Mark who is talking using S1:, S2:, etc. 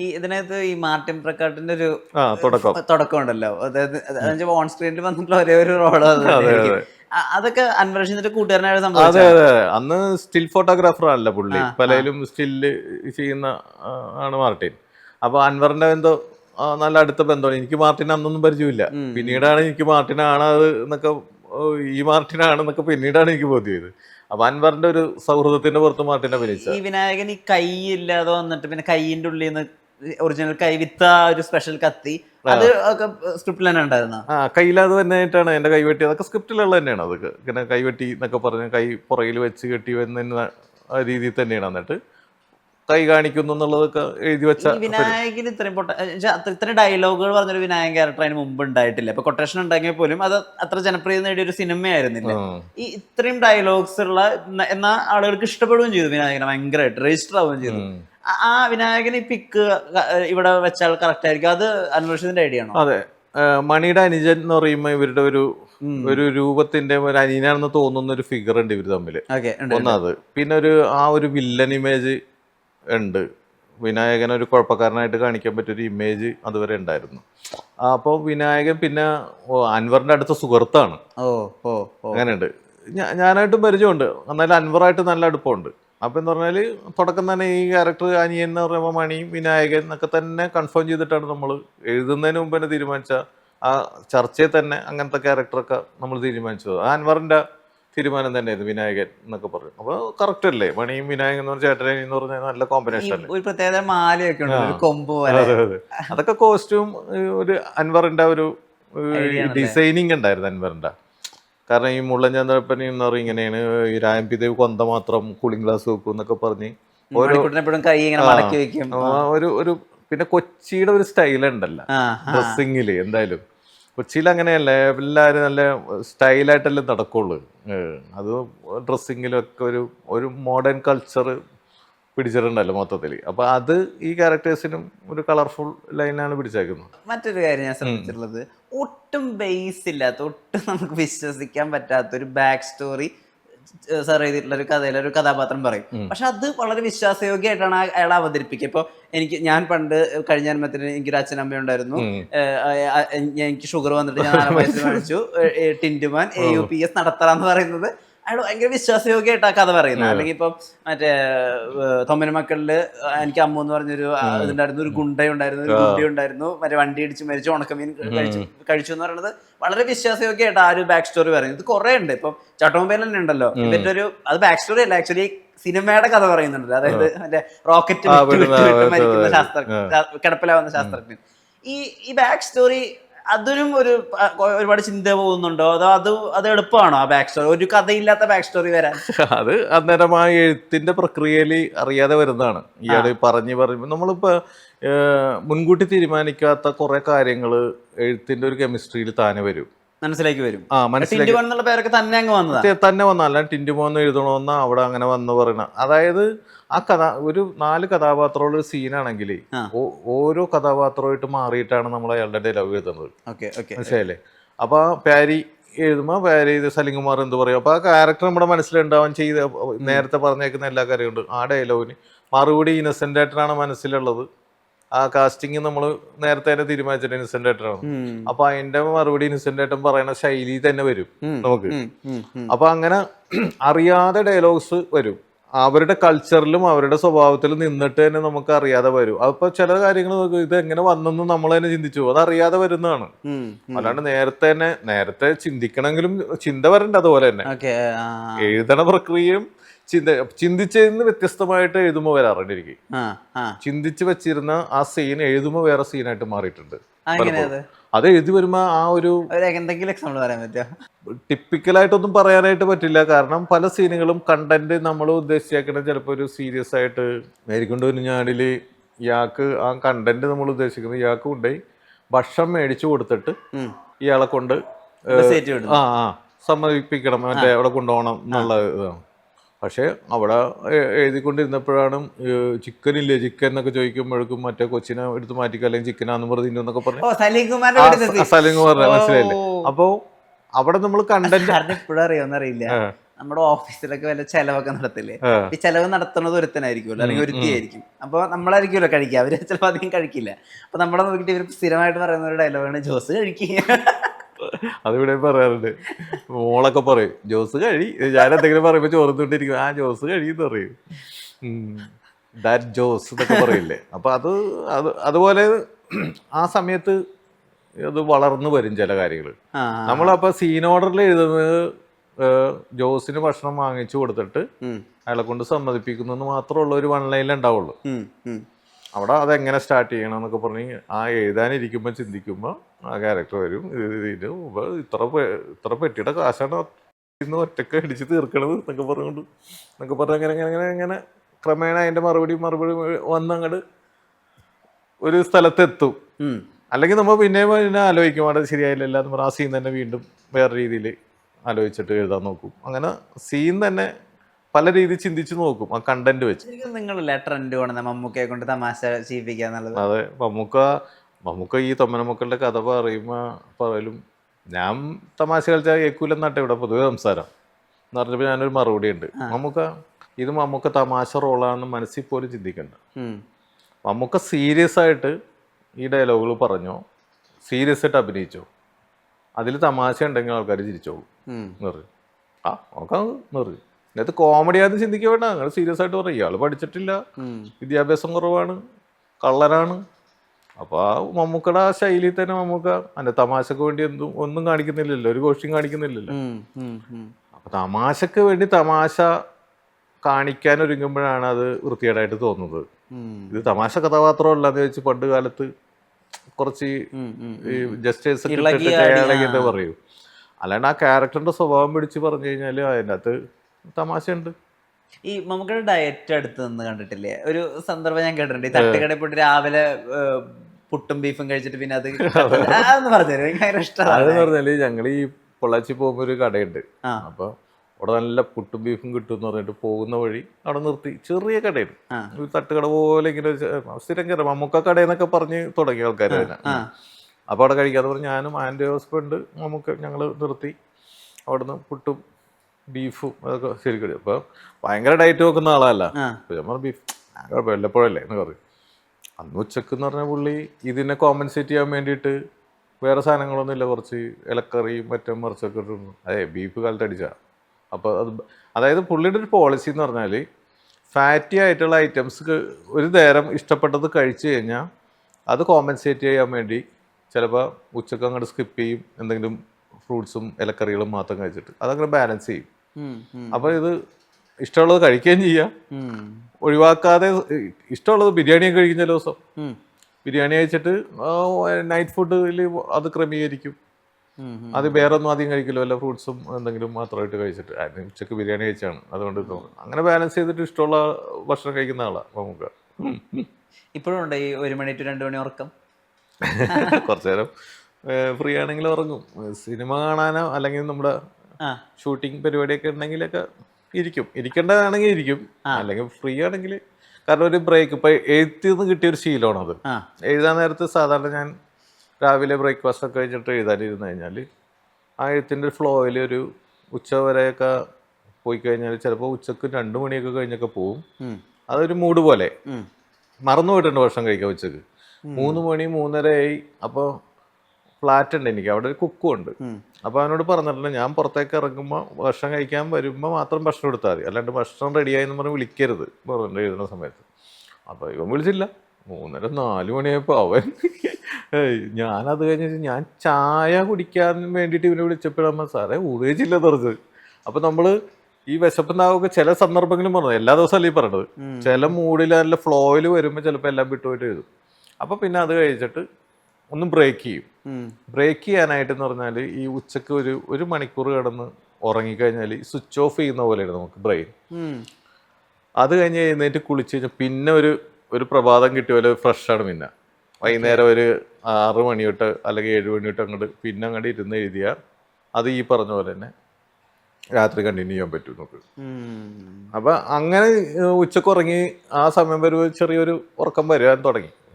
S1: ഈ ഇതിനകത്ത് ഈ മാർട്ടിൻ പ്രക്കാട്ടിന്റെ ഒരു
S2: തുടക്കം.
S1: തുടക്കം ഉണ്ടല്ലോ അതായത് ഓൺ സ്ക്രീനിൽ വന്നിട്ടുള്ള ഒരേ ഒരു റോൾ അതൊക്കെ അന്വേഷിച്ചിട്ട് കൂട്ടുകാരനായിട്ട്
S2: അതെ അതെ അതെ. അന്ന് സ്റ്റിൽ ഫോട്ടോഗ്രാഫർ അല്ല പുള്ളി. പലയിലും സ്റ്റില്ല് ചെയ്യുന്ന ആണ് മാർട്ടിൻ. അപ്പൊ അൻവറിന്റെ എന്തോ നല്ല അടുത്ത ബന്ധമാണ് എനിക്ക് മാർട്ടിൻ അന്നൊന്നും പരിചയമില്ല. പിന്നീടാണ് എനിക്ക് മാർട്ടിനാണ് അത് എന്നൊക്കെ ഈ മാർട്ടിനാണെന്നൊക്കെ പിന്നീടാണ് എനിക്ക് ബോധ്യത് അപ്പൊ അൻവറിന്റെ ഒരു സൗഹൃദത്തിന്റെ പുറത്ത് മാർട്ടിനെ അഭിനയിച്ച
S1: ഈ വിനായകൻ ഈ കൈ ഇല്ലാതെ വന്നിട്ട് പിന്നെ കൈയിന്റെ ഉള്ളിൽ നിന്ന് ഒറിജിനൽ കൈ വിത്ത ഒരു സ്പെഷ്യൽ കത്തി. അത് ഒക്കെ സ്ക്രിപ്റ്റിൽ തന്നെ ഉണ്ടായിരുന്ന?
S2: ആ കയ്യിലാത് തന്നെയായിട്ടാണ് എന്റെ കൈവെട്ടി അതൊക്കെ സ്ക്രിപ്റ്റിലുള്ള തന്നെയാണ്. അതൊക്കെ ഇങ്ങനെ കൈവെട്ടി എന്നൊക്കെ പറഞ്ഞ് കൈ പുറകിൽ വെച്ച് കെട്ടി വരുന്ന രീതിയിൽ തന്നെയാണ് എന്നിട്ട് കൈ കാണിക്കുന്നു എന്നുള്ളതൊക്കെ എഴുതി വെച്ച
S1: വിനായകന് ഇത്രയും ഇത്രയും ഡയലോഗുകൾ പറഞ്ഞൊരു വിനായകൻ ക്യാരക്ടർ അതിന് മുമ്പ് ഉണ്ടായിട്ടില്ല. ഇപ്പൊ കൊട്ടേഷൻ ഉണ്ടെങ്കിൽ പോലും അത് അത്ര ജനപ്രിയത നേടിയ ഒരു സിനിമയായിരുന്നില്ല. ഈ ഇത്രയും ഡയലോഗ്സ് ഉള്ള എന്നാ ആളുകൾക്ക് ഇഷ്ടപ്പെടുകയും ചെയ്തു വിനായകനെ ഭയങ്കരമായിട്ട് രജിസ്റ്റർ ആവുകയും ചെയ്തു. ആ- വിനായകൻ ഈ പിക്ക് ഇവിടെ വെച്ചാൽ കറക്റ്റ് ആയിരിക്കും. അത് അന്വേഷണത്തിന്റെ ഐഡിയ ആണോ?
S2: അതെ. മണിയുടെ അനുജൻ എന്ന് പറയുമ്പോൾ ഇവരുടെ ഒരു ഒരു രൂപത്തിന്റെ ഒരു അനിയനാണെന്ന് തോന്നുന്ന ഒരു ഫിഗർ ഉണ്ട് ഇവർ തമ്മിൽ ഒന്നത്. പിന്നെ ഒരു ആ ഒരു വില്ലൻ ഇമേജ് ഉണ്ട്. വിനായകൻ ഒരു കുഴപ്പക്കാരനായിട്ട് കാണിക്കാൻ പറ്റിയൊരു ഇമേജ് അതുവരെ ഉണ്ടായിരുന്നു. അപ്പോൾ വിനായകൻ പിന്നെ അൻവറിന്റെ അൻവറിന്റെ അടുത്ത സുഹൃത്താണ്.
S1: ഓ ഓ
S2: അങ്ങനെയുണ്ട്. ഞാൻ ഞാനായിട്ടും പരിചയമുണ്ട്. എന്നാലും അൻവറായിട്ട് നല്ല അടുപ്പമുണ്ട്. അപ്പം എന്ന് പറഞ്ഞാൽ തുടക്കം തന്നെ ഈ ക്യാരക്ടർ അനിയൻ എന്ന് പറയുമ്പോൾ മണിയും വിനായകൻ എന്നൊക്കെ തന്നെ കൺഫേം ചെയ്തിട്ടാണ് നമ്മൾ എഴുതുന്നതിന് മുമ്പ് തന്നെ തീരുമാനിച്ച ആ ചർച്ചയിൽ തന്നെ അങ്ങനത്തെ ക്യാരക്ടറൊക്കെ നമ്മൾ തീരുമാനിച്ചത്. ആ അൻവറിന്റെ തീരുമാനം തന്നെയായിരുന്നു വിനായകൻ എന്നൊക്കെ പറഞ്ഞു. അപ്പോൾ കറക്റ്റ് അല്ലേ? മണിയും വിനായകൻ എന്ന് പറഞ്ഞ ചേട്ടനും എന്ന് പറഞ്ഞാൽ നല്ല കോമ്പിനേഷൻ അല്ലേ?
S1: ഒരു പ്രത്യേക മാലയൊക്കെ ഉണ്ട്
S2: അതെ അതെ അതൊക്കെ കോസ്റ്റ്യൂം ഒരു അൻവറിന്റെ ഒരു ഡിസൈനിങ് ഉണ്ടായിരുന്നു അൻവറിന്റെ. കാരണം ഈ മുള്ളൻ ചന്ദ്രപ്പനി എന്ന് പറയും ഇങ്ങനെയാണ് ഈ രായംപിദേവ് കൊന്ത മാത്രം കൂളിംഗ് ഗ്ലാസ് വെക്കും എന്നൊക്കെ പറഞ്ഞ് ഓരോ
S1: കൈ ഇങ്ങനെ മടക്കി വെക്കും.
S2: ഒരു ഒരു പിന്നെ കൊച്ചിയുടെ ഒരു സ്റ്റൈൽ ഉണ്ടല്ലോ. ഡ്രസ്സിങ്ങിൽ എന്തായാലും. കൊച്ചിയിൽ അങ്ങനെയല്ല എല്ലാവരും നല്ല സ്റ്റൈലായിട്ടല്ലേ നടക്കുള്ളൂ. അത് ഡ്രസ്സിങ്ങിലും ഒക്കെ ഒരു ഒരു മോഡേൺ കൾച്ചർ പിടിച്ചിട്ടുണ്ടല്ലോ മൊത്തത്തിൽ അപ്പൊ അത് ഈ ക്യാരക്ടേഴ്സിനും ഒരു കളർഫുൾ ലൈനാണ് പിടിച്ചേക്കുന്നത്.
S1: മറ്റൊരു കാര്യം ഞാൻ ശ്രദ്ധിച്ചിട്ടുള്ളത് ഒട്ടും ബേസ് ഇല്ലാത്ത ഒട്ടും നമുക്ക് വിശ്വസിക്കാൻ പറ്റാത്ത ഒരു ബാക്ക് സ്റ്റോറി സാർ ചെയ്തിട്ടുള്ള ഒരു കഥയിലെ ഒരു കഥാപാത്രം പറയും. പക്ഷെ അത് വളരെ വിശ്വാസയോഗ്യമായിട്ടാണ് അയാൾ അവതരിപ്പിക്കുക. ഇപ്പൊ എനിക്ക് ഞാൻ പണ്ട് കഴിഞ്ഞ ജന്മത്തിന് എനിക്കൊരു അച്ഛനമ്മ ഉണ്ടായിരുന്നു. എനിക്ക് ഷുഗർ വന്നിട്ട് ഞാൻ ആറ് വയസ്സിൽ കാണിച്ചു ടിൻഡുമാൻ എ യു പി എസ് നടത്തറാന്ന് പറയുന്നത് അയാൾ ഭയങ്കര വിശ്വാസയോഗ്യമായിട്ട് ആ കഥ പറയുന്നത്. അല്ലെങ്കിൽ ഇപ്പം മറ്റേ തൊമ്മന മക്കളിൽ എനിക്ക് അമ്മ എന്ന് പറഞ്ഞൊരു ഇതുണ്ടായിരുന്നു ഒരു ഗുണ്ടയുണ്ടായിരുന്നു ഒരു ഗുണ്ടി ഉണ്ടായിരുന്നു മറ്റേ വണ്ടി ഇടിച്ച് മരിച്ചു ഉണക്കമീൻ കഴിച്ചു കഴിച്ചു എന്ന് പറയുന്നത് വളരെ വിശ്വാസയോഗ്യമായിട്ട് ആ ഒരു ബാക്ക് സ്റ്റോറി പറയുന്നത്. ഇത് കുറെ ഉണ്ട്. ഇപ്പം ചട്ടമ്പേൽ തന്നെ ഉണ്ടല്ലോ. ഇവരുടെ ഒരു അത് ബാക്ക് സ്റ്റോറി അല്ല. ആക്ച്വലി സിനിമയുടെ കഥ പറയുന്നുണ്ട് അതായത് മറ്റേ റോക്കറ്റ് മരിക്കുന്ന ശാസ്ത്ര കിടപ്പിലാവുന്ന ശാസ്ത്രജ്ഞൻ. ഈ ഈ ബാക്ക് സ്റ്റോറി അതിനും ഒരു ഒരുപാട് ചിന്ത പോകുന്നുണ്ടോ? അതോ അത് അത് എളുപ്പമാണോ ആ ബാക്ക് സ്റ്റോറി ഒരു കഥയില്ലാത്ത ബാക്ക് സ്റ്റോറി വരാൻ?
S2: അത് അന്നേരം ആ എഴുത്തിന്റെ പ്രക്രിയയിൽ അറിയാതെ വരുന്നതാണ്. ഇയാൾ പറഞ്ഞു പറയുമ്പോൾ നമ്മളിപ്പോ മുൻകൂട്ടി തീരുമാനിക്കാത്ത കുറെ കാര്യങ്ങൾ എഴുത്തിന്റെ ഒരു കെമിസ്ട്രിയിൽ താനെ വരും.
S1: മനസ്സിലേക്ക് വരും.
S2: ആ മനസ്സിലാക്കി
S1: ടിന്റുമോൻ എന്നുള്ള പേരൊക്കെ തന്നെ അങ്ങ് വന്നതാ.
S2: തെ- തന്നെ വന്നല്ല ടിന്റുമോന്ന് എഴുതണമെന്ന് അവിടെ അങ്ങനെ വന്ന് പറയണ. അതായത് ആ കഥ ഒരു നാല് കഥാപാത്രമുള്ള ഒരു സീനാണെങ്കിൽ ഓരോ കഥാപാത്രമായിട്ട് മാറിയിട്ടാണ് നമ്മൾ അയാളുടെ ഡയലോഗ് എഴുതുന്നത്. മനസ്സിലായില്ലേ? അപ്പൊ പാരി എഴുതുമ്പോ പാരി ഇത് സലിംകുമാർ എന്ത് പറയും? അപ്പൊ ആ ക്യാരക്ടർ നമ്മുടെ മനസ്സിലുണ്ടാവാൻ ചെയ്ത് നേരത്തെ പറഞ്ഞേക്കുന്ന എല്ലാ കാര്യമുണ്ട് ആ ഡയലോഗിന് മറുപടി ഇന്നസെന്റ് ആയിട്ടാണ് മനസ്സിലുള്ളത്. ആ കാസ്റ്റിംഗ് നമ്മൾ നേരത്തെ തന്നെ തീരുമാനിച്ചിട്ട് ഇന്നസെന്റ് ആയിട്ടാണ് അപ്പൊ അതിന്റെ മറുപടി ഇന്നസെന്റ് ആയിട്ടും പറയുന്ന ശൈലി തന്നെ വരും നമുക്ക്. അപ്പൊ അങ്ങനെ അറിയാതെ ഡയലോഗ്സ് വരും. അവരുടെ കൾച്ചറിലും അവരുടെ സ്വഭാവത്തിലും നിന്നിട്ട് തന്നെ നമുക്ക് അറിയാതെ വരും. അപ്പൊ ചില കാര്യങ്ങൾ നോക്കും ഇത് എങ്ങനെ വന്നെന്ന് നമ്മൾ തന്നെ ചിന്തിച്ചു അത് അറിയാതെ വരുന്നതാണ്. അല്ലാണ്ട് നേരത്തെ തന്നെ നേരത്തെ ചിന്തിക്കണമെങ്കിലും ചിന്ത വരണ്ട അതുപോലെ തന്നെ. എഴുതണ പ്രക്രിയയും ചിന്ത ചിന്തിച്ചതിന് വ്യത്യസ്തമായിട്ട് എഴുതുമ്പോൾ വരാറുണ്ട് എനിക്ക്. ചിന്തിച്ച് വെച്ചിരുന്ന ആ സീൻ എഴുതുമ്പോൾ വേറെ സീനായിട്ട് മാറിയിട്ടുണ്ട്.
S1: അത്?
S2: എഴുതി വരുമ്പോ ആ ഒരു
S1: ഒരു എന്തെങ്കിലും എക്സാമ്പിൾ പറയാൻ പറ്റുമോ
S2: ടിപ്പിക്കലായിട്ടൊന്നും പറയാനായിട്ട് പറ്റില്ല. കാരണം പല സീനുകളും കണ്ടന്റ് നമ്മൾ ഉദ്ദേശിച്ചേക്കണ ചിലപ്പോൾ ഒരു സീരിയസ് ആയിട്ട് മേരിക്കൊണ്ട് ഞാനിൽ ഇയാൾക്ക് ആ കണ്ടന്റ് നമ്മൾ ഉദ്ദേശിക്കുന്നത് ഇയാൾക്ക് കൊണ്ടുപോയി ഭക്ഷണം മേടിച്ചു കൊടുത്തിട്ട് ഇയാളെ കൊണ്ട് ആ സമ്മതിപ്പിക്കണം. മറ്റേ അവിടെ കൊണ്ടുപോകണം എന്നുള്ള ഇതാണ്. പക്ഷേ അവിടെ എഴുതിക്കൊണ്ടിരുന്നപ്പോഴാണ് ചിക്കൻ ഇല്ലേ ചിക്കൻ എന്നൊക്കെ ചോദിക്കുമ്പോഴേക്കും മറ്റേ കൊച്ചിനെ എടുത്ത് മാറ്റിക്ക അല്ലെങ്കിൽ ചിക്കനാന്ന് പറഞ്ഞു എന്നൊക്കെ പറഞ്ഞു.
S1: സലീം
S2: മനസ്സിലായില്ലേ
S1: ഓ.
S2: അപ്പോ അവിടെ നമ്മൾ കണ്ടന്റ്
S1: ഇപ്പോഴും അറിയാമെന്ന് അറിയില്ല. നമ്മുടെ ഓഫീസിലൊക്കെ വല്ല ചെലവൊക്കെ നടത്തില്ലേ. ഈ ചെലവ് നടത്തുന്നത് ഒരുത്തനായിരിക്കുമല്ലോ അല്ലെങ്കിൽ ഒരുത്തിയായിരിക്കും. അപ്പൊ നമ്മളായിരിക്കുമല്ലോ കഴിക്കുക. അവർ ചിലപ്പോൾ അധികം കഴിക്കില്ല. അപ്പൊ നമ്മളെ നോക്കിയിട്ട് ഇവർ സ്ഥിരമായിട്ട് പറയുന്ന ഒരു ഡയലോഗാണ് ജോസ് കഴിക്കുക
S2: അതിവിടെ പറയാറുണ്ട്. മോളൊക്കെ പറയും ജോസ് കഴി. ഞാൻ എന്തെങ്കിലും പറയുമ്പോൾ ചോർന്നുകൊണ്ടിരിക്കും. ആ ജോസ് കഴിയെന്ന് പറയും. ദാറ്റ് ജോസ് എന്നൊക്കെ പറയില്ലേ? അപ്പൊ അത് അത് അതുപോലെ ആ സമയത്ത് അത് വളർന്നു വരും ചില കാര്യങ്ങൾ നമ്മളപ്പോ സീൻ ഓർഡറിൽ എഴുതുന്നത് ജോസിന് ഭക്ഷണം വാങ്ങിച്ചു കൊടുത്തിട്ട് അയാളെ കൊണ്ട് സമ്മതിപ്പിക്കുന്നു മാത്രമുള്ള ഒരു വൺ ലൈനിൽ ഉണ്ടാവുള്ളൂ. അവിടെ അതെങ്ങനെ സ്റ്റാർട്ട് ചെയ്യണം എന്നൊക്കെ പറഞ്ഞ് ആ എഴുതാനിരിക്കുമ്പോൾ ചിന്തിക്കുമ്പോൾ ആ ക്യാരക്ടർ വരും. ഇത് ഇതിന് മുമ്പ് ഇത്ര ഇത്ര പെട്ടിയുടെ കാശാണ് ഇന്ന് ഒറ്റയ്ക്ക് അടിച്ച് തീർക്കണത് എന്നൊക്കെ പറഞ്ഞുകൊണ്ട് എന്നൊക്കെ പറഞ്ഞ് അങ്ങനെ അങ്ങനെ അങ്ങനെ അങ്ങനെ ക്രമേണ അതിന്റെ മറുപടി മറുപടി വന്നങ്ങട് ഒരു സ്ഥലത്തെത്തും. അല്ലെങ്കിൽ നമ്മൾ പിന്നെ പിന്നെ ആലോചിക്കും അവിടെ ശരിയായില്ല എന്ന് പറഞ്ഞാൽ ആ സീൻ തന്നെ വീണ്ടും വേറെ രീതിയിൽ ആലോചിച്ചിട്ട് എഴുതാൻ നോക്കും. അങ്ങനെ സീൻ തന്നെ പല രീതി ചിന്തിച്ചു നോക്കും ആ കണ്ടന്റ് വെച്ച്.
S1: നിങ്ങൾ നിങ്ങളല്ലേ ട്രെൻഡ് വേണം മമ്മൂക്കയെ കൊണ്ട് തമാശ ചെയ്യിപ്പിക്കാന്നുള്ളത്
S2: അതെ മമ്മൂക്ക മമ്മൂക്ക ഈ തൊമ്മന മക്കളുടെ കഥ പറയുമ്പോ പറയലും ഞാൻ തമാശ കളിച്ചാൽ കേൾക്കൂലെന്നാട്ടെ ഇവിടെ പൊതുവെ സംസാരം. എന്ന് പറഞ്ഞപ്പോൾ ഞാനൊരു മറുപടി ഉണ്ട്. മമ്മൂക്ക ഇത് മമ്മൂക്ക തമാശ റോളാണെന്ന് മനസ്സിൽ പോലും ചിന്തിക്കണ്ട. മമ്മൂക്ക സീരിയസ് ആയിട്ട് ഈ ഡയലോഗുകൾ പറഞ്ഞോ സീരിയസ് ആയിട്ട് അഭിനയിച്ചോ അതിൽ തമാശ ഉണ്ടെങ്കിൽ ആൾക്കാർ ചിരിച്ചോളൂ. പറയും. ആ നോക്കാം എന്ന് പറയും. ഇതിനകത്ത് കോമഡി ആണെന്ന് ചിന്തിക്കാൻ വേണ്ട. നിങ്ങൾ സീരിയസ് ആയിട്ട് പറയും. ഇയാൾ പഠിച്ചിട്ടില്ല. വിദ്യാഭ്യാസം കുറവാണ്. കള്ളരാണ് അപ്പോൾ ആ മമ്മൂക്കയുടെ ആ ശൈലിയിൽ തന്നെ മമ്മൂക്ക അന്റെ തമാശക്ക് വേണ്ടി എന്തും ഒന്നും കാണിക്കുന്നില്ലല്ലോ. ഒരു ഗോഷ്ഠിയും കാണിക്കുന്നില്ലല്ലോ. അപ്പൊ തമാശക്ക് വേണ്ടി തമാശ കാണിക്കാൻ ഒരുങ്ങുമ്പോഴാണ് അത് വൃത്തികേടായിട്ട് തോന്നുന്നത്. ഇത് തമാശ കഥാപാത്രമല്ല എന്ന് വെച്ച് പണ്ട് കാലത്ത് കുറച്ച്. ഈ ജസ്റ്റേഴ്സ്. പറയൂ? അല്ലാണ്ട് ആ ക്യാരക്ടറിന്റെ സ്വഭാവം പിടിച്ച് പറഞ്ഞു കഴിഞ്ഞാൽ അതിനകത്ത് തമാശയുണ്ട്.
S1: ഈ നമുക്കൊരു ഡയറ്റ് അടുത്ത് നിന്ന് കണ്ടിട്ടില്ലേ? ഒരു സന്ദർഭം ഞാൻ കേട്ടിട്ടുണ്ട്. ഈ തട്ടുകടയിൽ പോയിട്ട് രാവിലെ പുട്ടും ബീഫും കഴിച്ചിട്ട് പിന്നെ അത് അതൊന്ന്
S2: പറഞ്ഞാൽ ഞങ്ങൾ ഈ പൊള്ളാച്ചി പോകുമ്പോൾ ഒരു കടയുണ്ട്. അപ്പൊ അവിടെ നല്ല പുട്ടും ബീഫും കിട്ടും എന്ന് പറഞ്ഞിട്ട് പോകുന്ന വഴി അവിടെ നിർത്തി. ചെറിയ
S1: കടയുണ്ട്
S2: ഒരു തട്ടുകട പോലെ ഇങ്ങനെ സ്ഥിരം കയറി മമ്മൂക്ക കടയെന്നൊക്കെ പറഞ്ഞ് തുടങ്ങിയ ആൾക്കാർ തന്നെ. അപ്പൊ അവിടെ കഴിക്കാതെ പറഞ്ഞു ഞാനും ആന്റി ഹസ്ബൻഡ് മമ്മൂക്ക ഞങ്ങൾ നിർത്തി. അവിടുന്ന് പുട്ടും ബീഫും അതൊക്കെ ശരിക്കും അപ്പൊ ഭയങ്കര ഡയറ്റ് നോക്കുന്ന ആളല്ല.
S1: ആ.
S2: ഞാൻ പറഞ്ഞു ബീഫ് വല്ലപ്പോഴല്ലേ എന്ന് പറയും. അന്ന് ഉച്ചയ്ക്ക് എന്ന് പറഞ്ഞ പുള്ളി ഇതിനെ കോമ്പൻസേറ്റ് ചെയ്യാൻ വേണ്ടിയിട്ട് വേറെ സാധനങ്ങളൊന്നും ഇല്ല. കുറച്ച് ഇലക്കറിയും മറ്റും മറിച്ചൊക്കെ ഇട്ടിരുന്നു അതെ ബീഫ് കാലത്ത് അടിച്ചാ. അപ്പോൾ അത് അതായത് പുള്ളിയുടെ ഒരു പോളിസി എന്ന് പറഞ്ഞാൽ ഫാറ്റി ആയിട്ടുള്ള ഐറ്റംസ് ഒരു നേരം ഇഷ്ടപ്പെട്ടത് കഴിച്ചു കഴിഞ്ഞാൽ അത് കോമ്പൻസേറ്റ് ചെയ്യാൻ വേണ്ടി ചിലപ്പോൾ ഉച്ചയ്ക്ക് അങ്ങോട്ട് സ്കിപ്പ് ചെയ്യും. എന്തെങ്കിലും ഫ്രൂട്ട്സും ഇലക്കറികളും മാത്രം കഴിച്ചിട്ട്. അതങ്ങനെ ബാലൻസ് ചെയ്യും. അപ്പോൾ ഇത് ഇഷ്ടമുള്ളത് കഴിക്കുകയും ചെയ്യാം. ഒഴിവാക്കാതെ ഇഷ്ടമുള്ളത് ബിരിയാണിയും കഴിക്കുന്ന ദിവസം ബിരിയാണി കഴിച്ചിട്ട് നൈറ്റ് ഫുഡിൽ അത് ക്രമീകരിക്കും. അത് വേറൊന്നും ആദ്യം കഴിക്കില്ല. വല്ല ഫ്രൂട്ട്സും എന്തെങ്കിലും മാത്രമായിട്ട് കഴിച്ചിട്ട്. ഉച്ചയ്ക്ക് ബിരിയാണി കഴിച്ചാണ്. അതുകൊണ്ട് അങ്ങനെ ബാലൻസ് ചെയ്തിട്ട് ഇഷ്ടമുള്ള ഭക്ഷണം കഴിക്കുന്ന ആളാണ് നമുക്ക്
S1: ഇപ്പോഴും ഉണ്ട് ഈ ഒരു മണി ടു രണ്ട് മണി ഉറക്കം?
S2: കുറച്ചു നേരം ഫ്രീ ആണെങ്കിൽ ഉറങ്ങും. സിനിമ കാണാനോ അല്ലെങ്കിൽ നമ്മുടെ ഷൂട്ടിംഗ് പരിപാടിയൊക്കെ ഉണ്ടെങ്കിലൊക്കെ ഇരിക്കും. ഇരിക്കേണ്ടതാണെങ്കിൽ ഇരിക്കും. അല്ലെങ്കിൽ ഫ്രീ ആണെങ്കിൽ കാരണം ഒരു ബ്രേക്ക് ഇപ്പൊ എഴുത്തിൽ നിന്ന് കിട്ടിയ ഒരു ശീലമാണ് അത്.
S1: ആ.
S2: എഴുതാൻ നേരത്ത് സാധാരണ ഞാൻ രാവിലെ ബ്രേക്ക്ഫാസ്റ്റ് ഒക്കെ കഴിഞ്ഞിട്ട് എഴുതാനിരുന്ന് കഴിഞ്ഞാൽ ആ എഴുത്തിന്റെ ഒരു ഫ്ലോയിൽ ഒരു ഉച്ച വരെയൊക്കെ പോയി കഴിഞ്ഞാൽ ചിലപ്പോൾ ഉച്ചയ്ക്ക് രണ്ട് മണിയൊക്കെ കഴിഞ്ഞൊക്കെ പോവും. അതൊരു മൂഡ് പോലെ. മറന്നു പോയിട്ടുണ്ട് ഭക്ഷണം കഴിക്കാൻ ഉച്ചയ്ക്ക്. മൂന്ന് മണി മൂന്നരയായി. അപ്പോൾ ഫ്ലാറ്റ് ഉണ്ട് എനിക്ക്. അവിടെ ഒരു കുക്കും ഉണ്ട്
S1: അപ്പൊ
S2: അപ്പോൾ അവനോട് പറഞ്ഞിട്ടുണ്ട് ഞാൻ പുറത്തേക്ക് ഇറങ്ങുമ്പോൾ ഭക്ഷണം കഴിക്കാൻ വരുമ്പോൾ മാത്രം ഭക്ഷണം എടുത്താൽ മതി. അല്ലാണ്ട് ഭക്ഷണം റെഡിയായി എന്ന് പറഞ്ഞ് വിളിക്കരുത്. പറഞ്ഞു എഴുതുന്ന സമയത്ത്. അപ്പോൾ ഇവൻ വിളിച്ചില്ല. മൂന്നര നാല് മണിയായപ്പോൾ അവൻ ഞാൻ ഞാനത് കഴിഞ്ഞ ഞാൻ ചായ കുടിക്കാൻ വേണ്ടിയിട്ട് ഇവനെ വിളിച്ചപ്പോഴമ്മ സാറേ ഊറേജില്ല തുറച്ച് അപ്പൊ നമ്മൾ ഈ വിശപ്പുണ്ടാവുക ചില സന്ദർഭങ്ങളും പറഞ്ഞത്. എല്ലാ ദിവസവും അല്ലേ പറഞ്ഞത്? ചില മൂഡിൽ നല്ല ഫ്ലോയിൽ വരുമ്പോൾ ചിലപ്പോൾ എല്ലാം വിട്ടുപോയിട്ട് എഴുതും. അപ്പോൾ പിന്നെ അത് കഴിച്ചിട്ട് ഒന്ന് ബ്രേക്ക് ചെയ്യും.
S1: ബ്രേക്ക്
S2: ബ്രേക്ക് ചെയ്യാനായിട്ടെന്ന് പറഞ്ഞാൽ ഈ ഉച്ചയ്ക്ക് ഒരു ഒരു മണിക്കൂർ കിടന്ന് ഉറങ്ങിക്കഴിഞ്ഞാൽ സ്വിച്ച് ഓഫ് ചെയ്യുന്ന പോലെയാണ് നമുക്ക് ബ്രെയിൻ. അത് കഴിഞ്ഞ് എഴുന്നേറ്റ് കുളിച്ച് കഴിഞ്ഞാൽ പിന്നെ ഒരു ഒരു പ്രഭാതം കിട്ടിയ പോലെ ഫ്രഷാണ് പിന്നെ. വൈകുന്നേരം ഒരു ആറ് മണി തൊട്ട് അല്ലെങ്കിൽ ഏഴ് മണി തൊട്ട് അങ്ങോട്ട് പിന്നെ അങ്ങോട്ട് ഇരുന്ന് എഴുതിയാൽ അത് ഈ പറഞ്ഞ പോലെ തന്നെ രാത്രി കണ്ടിന്യൂ ചെയ്യാൻ പറ്റും നമുക്ക്. അപ്പം അങ്ങനെ ഉച്ചയ്ക്ക് ഉറങ്ങി ആ സമയം വരുമ്പോൾ ചെറിയൊരു ഉറക്കം വരാൻ തുടങ്ങി.